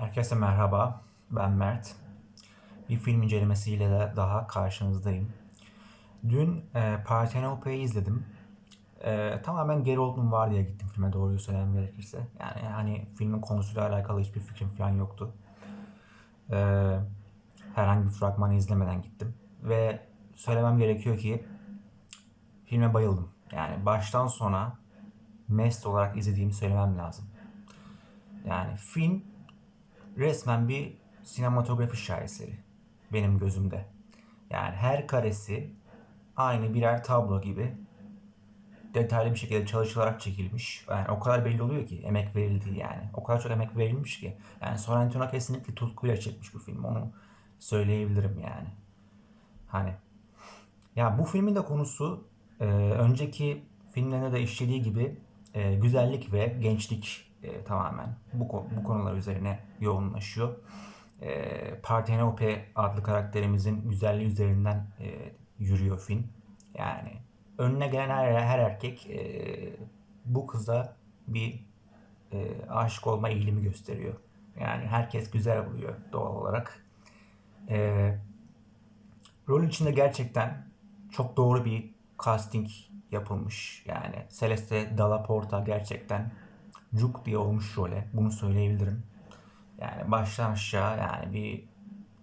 Herkese merhaba, ben Mert. Bir film incelemesiyle de daha karşınızdayım. Dün e, Partenopei'yi izledim. E, tamamen Oldman var diye gittim filme doğruyu söylemem gerekirse. Yani hani filmin konusuyla alakalı hiçbir fikrim falan yoktu. E, herhangi bir fragmanı izlemeden gittim. Ve söylemem gerekiyor ki filme bayıldım. Yani baştan sona mest olarak izlediğimi söylemem lazım. Yani film resmen bir sinematografi şaheseri benim gözümde. Yani her karesi aynı birer tablo gibi detaylı bir şekilde çalışılarak çekilmiş. Yani o kadar belli oluyor ki emek verildiği yani. O kadar çok emek verilmiş ki. Yani Sorrentino kesinlikle tutkuyla çekmiş bu film. Onu söyleyebilirim yani. Hani ya bu filmin de konusu e, önceki filmlerinde de işlediği gibi e, güzellik ve gençlik e, tamamen bu, bu konular üzerine yoğunlaşıyor. E, Partenope adlı karakterimizin güzelliği üzerinden e, yürüyor film. Yani önüne gelen her, her erkek e, bu kıza bir e, aşık olma eğilimi gösteriyor. Yani herkes güzel buluyor doğal olarak. E, Rol içinde gerçekten çok doğru bir casting yapılmış. Yani Celeste Dalla Porta gerçekten cuk diye olmuş role. Bunu söyleyebilirim. Yani baştan aşağı yani bir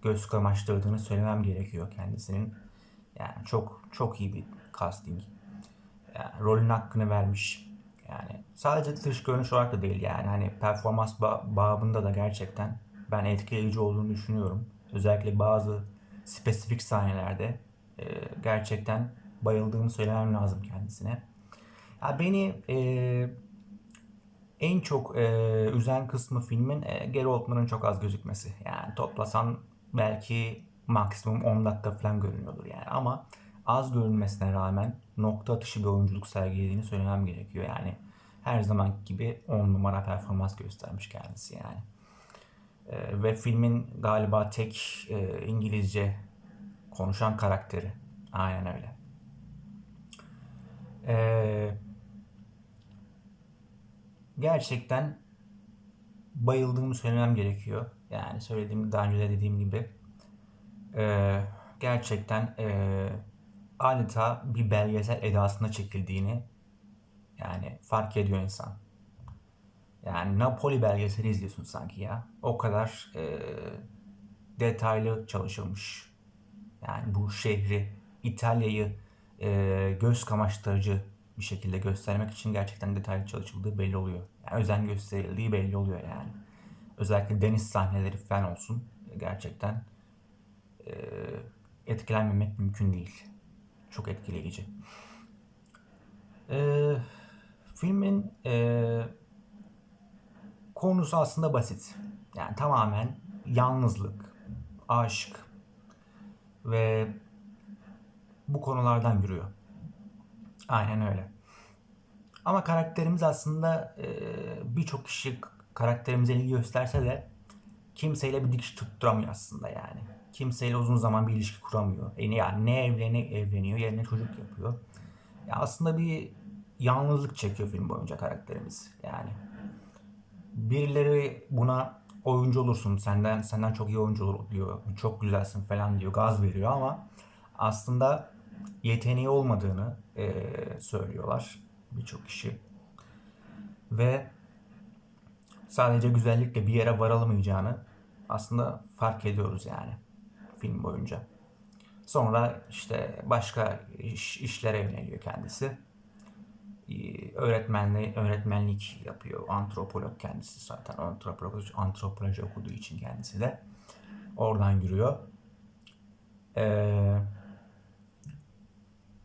göz kamaştırdığını söylemem gerekiyor kendisinin. Yani çok çok iyi bir casting. Yani rolün hakkını vermiş. Yani sadece dış görünüş olarak da değil yani hani performans ba- babında da gerçekten ben etkileyici olduğunu düşünüyorum. Özellikle bazı spesifik sahnelerde e, gerçekten bayıldığımı söylemem lazım kendisine. Ya beni e, en çok e, üzen kısmı filmin e, Gary Oldman'ın çok az gözükmesi. Yani toplasan belki maksimum 10 dakika falan görünüyordur yani ama az görünmesine rağmen nokta atışı bir oyunculuk sergilediğini söylemem gerekiyor. Yani her zaman gibi 10 numara performans göstermiş kendisi yani. E, ve filmin galiba tek e, İngilizce konuşan karakteri. Aynen öyle. E, gerçekten bayıldığımı söylemem gerekiyor. Yani söylediğim daha önce de dediğim gibi e, gerçekten e, adeta bir belgesel edasında çekildiğini yani fark ediyor insan. Yani Napoli belgeseli izliyorsun sanki ya. O kadar e, detaylı çalışılmış. Yani bu şehri, İtalya'yı e, göz kamaştırıcı bir şekilde göstermek için gerçekten detaylı çalışıldığı belli oluyor. Yani özen gösterildiği belli oluyor yani. Özellikle deniz sahneleri falan olsun. Gerçekten e, etkilenmemek mümkün değil. Çok etkileyici. E, filmin e, konusu aslında basit. Yani tamamen yalnızlık, aşk ve bu konulardan yürüyor. Aynen öyle. Ama karakterimiz aslında e, birçok kişi karakterimize ilgi gösterse de kimseyle bir dikiş tutturamıyor aslında yani. Kimseyle uzun zaman bir ilişki kuramıyor. E, yani ne evleni evleniyor yerine çocuk yapıyor. Ya aslında bir yalnızlık çekiyor film boyunca karakterimiz. Yani birileri buna oyuncu olursun senden senden çok iyi oyuncu olur diyor çok güzelsin falan diyor gaz veriyor ama aslında yeteneği olmadığını eee, söylüyorlar birçok kişi ve sadece güzellikle bir yere varılamayacağını aslında fark ediyoruz yani film boyunca. Sonra işte başka iş, işlere yöneliyor kendisi. Öğretmenli, öğretmenlik yapıyor. Antropolog kendisi zaten. Antropoloji, antropoloji okuduğu için kendisi de. Oradan yürüyor. Ee,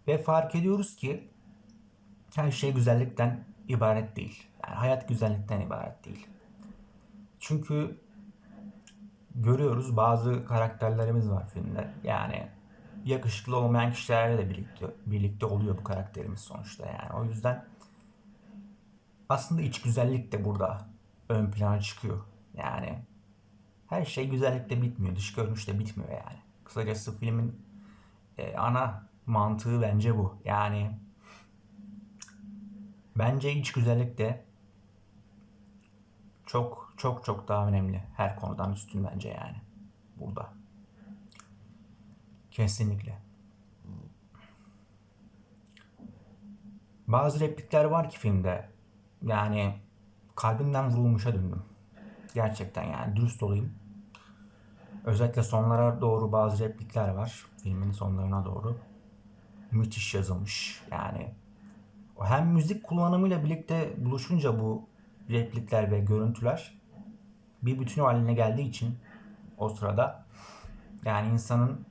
ve fark ediyoruz ki her şey güzellikten ibaret değil. Yani hayat güzellikten ibaret değil. Çünkü görüyoruz bazı karakterlerimiz var filmde. Yani yakışıklı olmayan kişilerle de birlikte birlikte oluyor bu karakterimiz sonuçta yani. O yüzden aslında iç güzellik de burada ön plana çıkıyor. Yani her şey güzellikle bitmiyor, dış görünüşle bitmiyor yani. Kısacası filmin e, ana mantığı bence bu. Yani bence iç güzellik de çok çok çok daha önemli. Her konudan üstün bence yani. Burada. Kesinlikle. Bazı replikler var ki filmde. Yani kalbimden vurulmuşa döndüm. Gerçekten yani dürüst olayım. Özellikle sonlara doğru bazı replikler var. Filmin sonlarına doğru. Müthiş yazılmış. Yani hem müzik kullanımıyla birlikte buluşunca bu replikler ve görüntüler bir bütün haline geldiği için o sırada yani insanın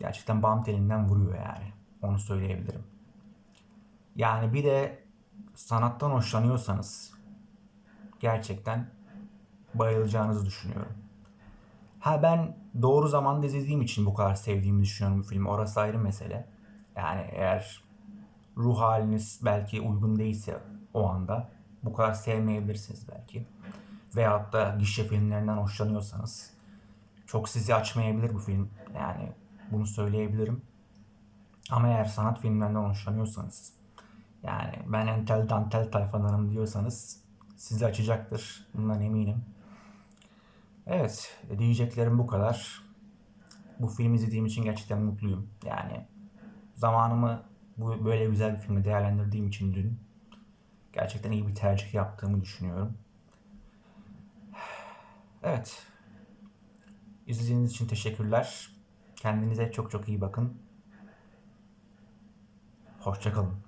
gerçekten bam telinden vuruyor yani. Onu söyleyebilirim. Yani bir de sanattan hoşlanıyorsanız gerçekten bayılacağınızı düşünüyorum. Ha ben doğru zamanda izlediğim için bu kadar sevdiğimi düşünüyorum bu filmi. Orası ayrı mesele. Yani eğer ruh haliniz belki uygun değilse o anda bu kadar sevmeyebilirsiniz belki. Veyahut da gişe filmlerinden hoşlanıyorsanız çok sizi açmayabilir bu film. Yani bunu söyleyebilirim. Ama eğer sanat filmlerinden hoşlanıyorsanız yani ben entel dantel tayfadanım diyorsanız sizi açacaktır. Bundan eminim. Evet diyeceklerim bu kadar. Bu filmi izlediğim için gerçekten mutluyum. Yani zamanımı bu böyle güzel bir filmi değerlendirdiğim için dün gerçekten iyi bir tercih yaptığımı düşünüyorum. Evet. İzlediğiniz için teşekkürler. Kendinize çok çok iyi bakın. Hoşçakalın.